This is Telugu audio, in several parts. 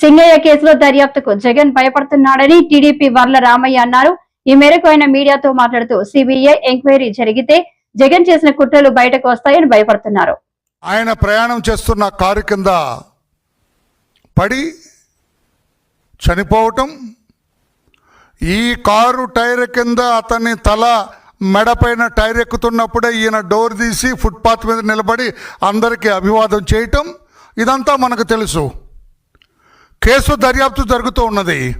సింగయ్య కేసులో దర్యాప్తుకు జగన్ భయపడుతున్నాడని టీడీపీ వర్ల రామయ్య అన్నారు. ఈ మేరకు ఆయన మీడియాతో మాట్లాడుతూ సిబిఐ ఎంక్వైరీ జరిగితే జగన్ చేసిన కుట్రలు బయటకు వస్తాయని భయపడుతున్నారు. ఆయన ప్రయాణం చేస్తున్న కారు కింద పడి చనిపోవటం ఈ కారు టైర్ కింద అతని తల మెడపైన టైర్ ఎక్కుతున్నప్పుడే ఈయన డోర్ తీసి ఫుట్పాత్ మీద నిలబడి అందరికీ అభివాదం చేయటం ఇదంతా మనకు తెలుసు. కేసు దర్యాప్తు జరుగుతూ ఉన్నది.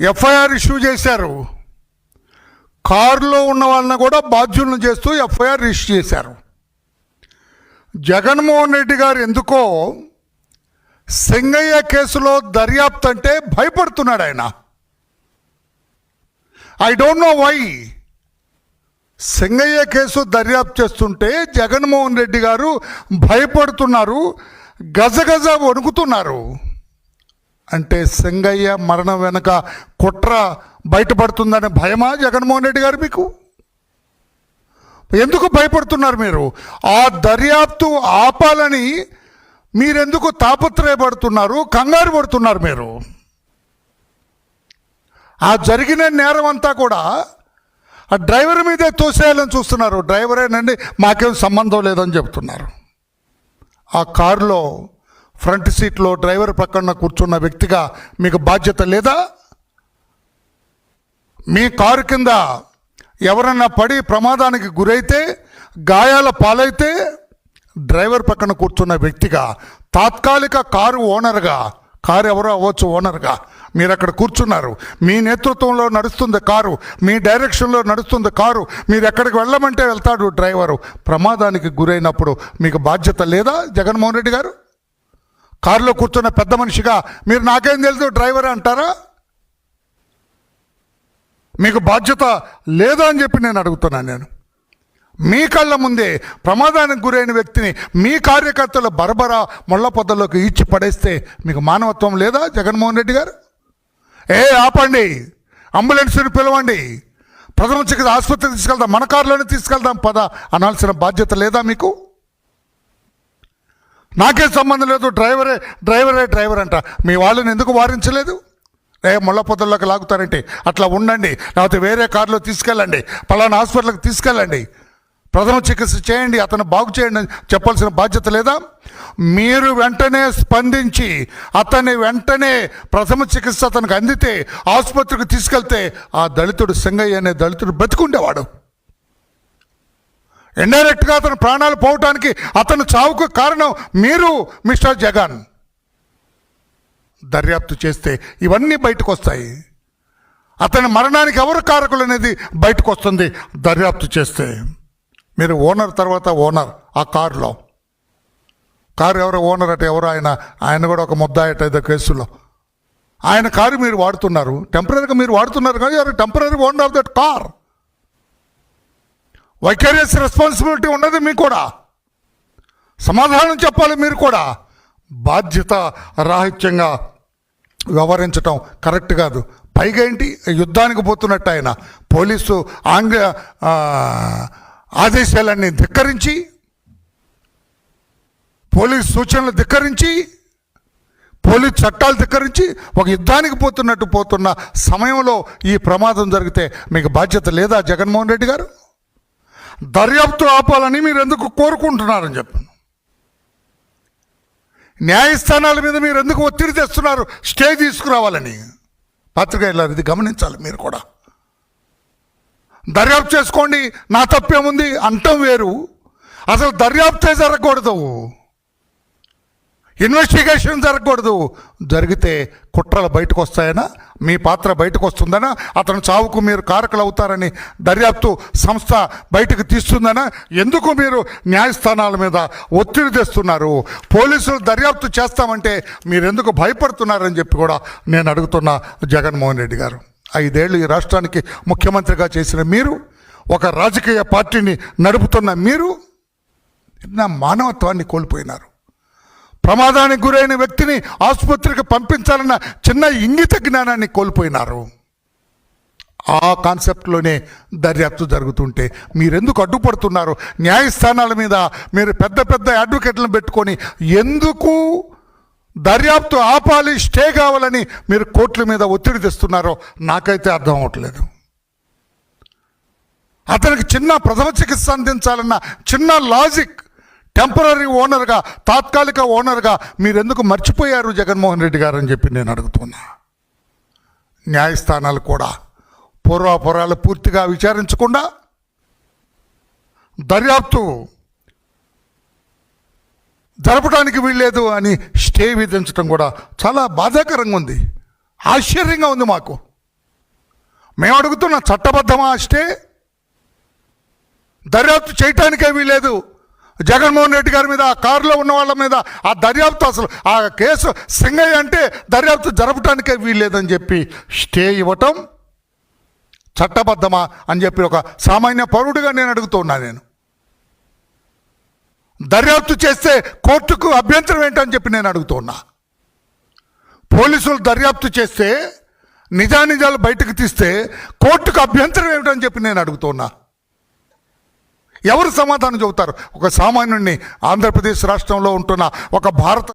ఎఫ్ఐఆర్ ఇష్యూ చేశారు. కారులో ఉన్న వాళ్ళని కూడా బాధ్యులను చేస్తూ ఎఫ్ఐఆర్ రిజిస్టర్ చేశారు. జగన్మోహన్ రెడ్డి గారు ఎందుకో సింగయ్య కేసులో దర్యాప్తు అంటే భయపడుతున్నాడు ఆయన. I don't know why. Singaiah case దర్యాప్తు చేస్తుంటే జగన్మోహన్ రెడ్డి గారు భయపడుతున్నారు. గజగజ వణుకుతున్నారు. అంటే సింగయ్య మరణం వెనుక కుట్ర బయటపడుతుందనే భయమా జగన్మోహన్ రెడ్డి గారు మీకు? ఎందుకు భయపడుతున్నారు మీరు? ఆ దర్యాప్తు ఆపాలని మీరెందుకు తాపత్రయపడుతున్నారు? కంగారు పడుతున్నారు మీరు. ఆ జరిగిన నేరం అంతా కూడా ఆ డ్రైవర్ మీదే తోసేయాలని చూస్తున్నారు. డ్రైవరేనండి మాకేం సంబంధం లేదని చెప్తున్నారు. ఆ కారులో ఫ్రంట్ సీట్లో డ్రైవర్ పక్కన కూర్చున్న వ్యక్తిగా మీకు బాధ్యత లేదా? మీ కారు కింద ఎవరన్నా పడి ప్రమాదానికి గురైతే గాయాల పాలైతే డ్రైవర్ పక్కన కూర్చున్న వ్యక్తిగా తాత్కాలిక కారు ఓనర్గా కారు ఎవరో అవ్వచ్చు ఓనర్గా మీరు అక్కడ కూర్చున్నారు. మీ నేతృత్వంలో నడుస్తుంది కారు. మీ డైరెక్షన్లో నడుస్తుంది కారు. మీరు ఎక్కడికి వెళ్ళమంటే వెళ్తాడు డ్రైవరు. ప్రమాదానికి గురైనప్పుడు మీకు బాధ్యత లేదా జగన్మోహన్ రెడ్డి గారు? కారులో కూర్చున్న పెద్ద మనిషిగా మీరు నాకేం తెలుసు డ్రైవర్ అంటారా? మీకు బాధ్యత లేదా అని చెప్పి నేను అడుగుతున్నాను నేను. మీ కళ్ళ ముందే ప్రమాదానికి గురైన వ్యక్తిని మీ కార్యకర్తలు బరబరా మొళ్ళ పొదల్లోకి ఈడ్చి పడేస్తే మీకు మానవత్వం లేదా జగన్మోహన్ రెడ్డి గారు? ఏ ఆపండి. అంబులెన్స్ని పిలవండి. ప్రథమ చికిత్స ఆసుపత్రికి తీసుకెళ్దాం. మన కారులోనే తీసుకెళ్దాం. పద. అనాల్సిన బాధ్యత లేదా మీకు? నాకేం సంబంధం లేదు. డ్రైవరే డ్రైవరే డ్రైవర్ అంట. మీ వాళ్ళని ఎందుకు వారించలేదు? ఏ ముళ్ళ లాగుతారంటే. అట్లా ఉండండి. లేకపోతే వేరే కారులో తీసుకెళ్ళండి. పలానా హాస్పిటల్కి తీసుకెళ్ళండి. ప్రథమ చికిత్స చేయండి అతను బాగు చేయండి చెప్పాల్సిన బాధ్యత లేదా? మీరు వెంటనే స్పందించి అతన్ని వెంటనే ప్రథమ చికిత్స అతనికి అందితే ఆసుపత్రికి తీసుకెళ్తే ఆ దళితుడు సింగయ్య అనే దళితుడు బతికుండేవాడు ఇండైరెక్ట్గా అతను ప్రాణాలు పోవటానికి అతను చావుకు కారణం మీరు మిస్టర్ జగన్. దర్యాప్తు చేస్తే ఇవన్నీ బయటకు వస్తాయి అతని మరణానికి ఎవరు కారకులు అనేది బయటకు వస్తుంది దర్యాప్తు చేస్తే. మీరు ఓనర్ తర్వాత ఓనర్ ఆ కారులో. కారు ఎవరు ఓనర్ అంటే ఎవరు? ఆయన ఆయన కూడా ఒక ముద్దాయట ఏదో కేసులో. ఆయన కారు మీరు వాడుతున్నారు. టెంపరీగా మీరు వాడుతున్నారు కానీ ఎవరు temporary owner of that car. Vicarious responsibility ఉన్నది మీకు కూడా. సమాధానం చెప్పాలి మీరు కూడా. బాధ్యత రాహిత్యంగా వ్యవహరించటం కరెక్ట్ కాదు. పైగా ఏంటి? యుద్ధానికి పోతున్నట్టు ఆయన. పోలీసు ఆంగ్ల ఆదేశాలన్నీ ధిక్కరించి పోలీస్ సూచనలు ధిక్కరించి పోలీస్ చట్టాలు ధిక్కరించి ఒక యుద్ధానికి పోతున్నట్టు పోతున్న సమయంలో ఈ ప్రమాదం జరిగితే మీకు బాధ్యత లేదా జగన్మోహన్ రెడ్డి గారు? దర్యాప్తు ఆపాలని మీరు ఎందుకు కోరుకుంటున్నారని చెప్పాను. న్యాయస్థానాల మీద మీరు ఎందుకు ఒత్తిడి తెస్తున్నారు? స్టే తీసుకురావాలని. పత్రిక ఇది గమనించాలి మీరు కూడా. దర్యాప్తు చేసుకోండి నా తప్పేముంది? అంటం వేరు. అసలు దర్యాప్తే జరగకూడదు. ఇన్వెస్టిగేషన్ జరగకూడదు. జరిగితే కుట్రలు బయటకు వస్తాయనా మీ పాత్ర బయటకు వస్తుందనా అతను చావుకు మీరు కారకులు అవుతారని దర్యాప్తు సంస్థ బయటకు తీస్తుందనా? ఎందుకు మీరు న్యాయస్థానాల మీద ఒత్తిడి తెస్తున్నారు? పోలీసులు దర్యాప్తు చేస్తామంటే మీరెందుకు భయపడుతున్నారని చెప్పి కూడా నేను అడుగుతున్నా జగన్మోహన్ రెడ్డి గారు. ఐదేళ్ళు ఈ రాష్ట్రానికి ముఖ్యమంత్రిగా చేసిన మీరు ఒక రాజకీయ పార్టీని నడుపుతున్న మీరు నా మానవత్వాన్ని కోల్పోయినారు. ప్రమాదానికి గురైన వ్యక్తిని ఆసుపత్రికి పంపించాలన్న చిన్న ఇంగిత జ్ఞానాన్ని కోల్పోయినారు. ఆ కాన్సెప్ట్లోనే దర్యాప్తు జరుగుతుంటే మీరెందుకు అడ్డుపడుతున్నారు? న్యాయస్థానాల మీద మీరు పెద్ద పెద్ద అడ్వకేట్లను పెట్టుకొని ఎందుకు దర్యాప్తు ఆపాలి స్టే కావాలని మీరు కోర్టుల మీద ఒత్తిడి తెస్తున్నారో నాకైతే అర్థం అవ్వట్లేదు అతనికి చిన్న ప్రథమ చికిత్స అందించాలన్న చిన్న లాజిక్ టెంపరీ ఓనర్గా తాత్కాలిక ఓనర్గా మీరెందుకు మర్చిపోయారు జగన్మోహన్ రెడ్డి గారు అని చెప్పి నేను అడుగుతున్నా. న్యాయస్థానాలు కూడా పూర్వాపురాలు పూర్తిగా విచారించకుండా దర్యాప్తు జరపడానికి వీల్లేదు అని స్టే విధించడం కూడా చాలా బాధాకరంగా ఉంది. ఆశ్చర్యంగా ఉంది మాకు. మేము అడుగుతున్న చట్టబద్ధమా స్టే? దర్యాప్తు చేయటానికే వీలేదు జగన్మోహన్ రెడ్డి గారి మీద ఆ కారులో ఉన్న వాళ్ళ మీద ఆ దర్యాప్తు అసలు ఆ కేసు సింగయ్య అంటే దర్యాప్తు జరపటానికే వీల్లేదని చెప్పి స్టే ఇవ్వటం చట్టబద్ధమా అని చెప్పి ఒక సామాన్య పౌరుడిగా నేను అడుగుతున్నా నేను. దర్యాప్తు చేస్తే కోర్టుకు అభ్యంతరం ఏంటని చెప్పి నేను అడుగుతున్నా. పోలీసులు దర్యాప్తు చేస్తే నిజానిజాలు బయటకు తీస్తే కోర్టుకు అభ్యంతరం ఏమిటని చెప్పి నేను అడుగుతున్నా. ఎవరు సమాధానం చెబుతారు? ఒక సామాన్యుడిని ఆంధ్రప్రదేశ్ రాష్ట్రంలో ఉంటున్న ఒక భారత